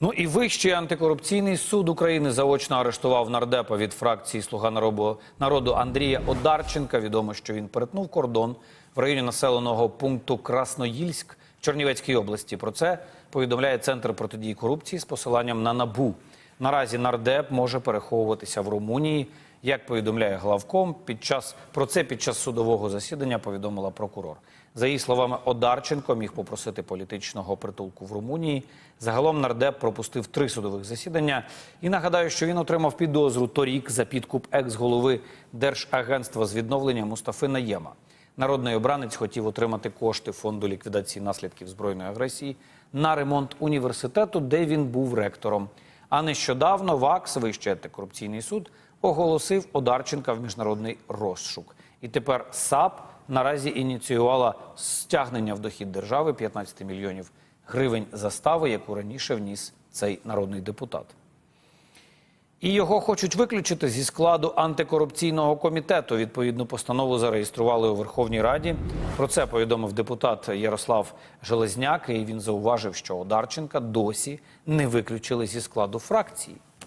Ну і вищий антикорупційний суд України заочно арештував нардепа від фракції Слуга народу, Андрія Одарченка. Відомо, що він перетнув кордон в районі населеного пункту Красноїльськ Чернівецької області. Про це повідомляє Центр протидії корупції з посиланням на набу. Наразі нардеп може переховуватися в Румунії. Як повідомляє главком, під час про це під час судового засідання повідомила прокурор. За її словами, Одарченко міг попросити політичного притулку в Румунії. Загалом нардеп пропустив три судових засідання. І нагадаю, що він отримав підозру торік за підкуп екс-голови Держагентства з відновлення Мустафи Наєма. Народний обранець хотів отримати кошти фонду ліквідації наслідків збройної агресії на ремонт університету, де він був ректором. А нещодавно ВАКС, Вищий антикорупційний суд, оголосив Одарченка в міжнародний розшук. І тепер САП наразі ініціювала стягнення в дохід держави 15 мільйонів гривень застави, яку раніше вніс цей народний депутат. І його хочуть виключити зі складу антикорупційного комітету. Відповідну постанову зареєстрували у Верховній Раді. Про це повідомив депутат Ярослав Железняк. І він зауважив, що Одарченка досі не виключили зі складу фракції.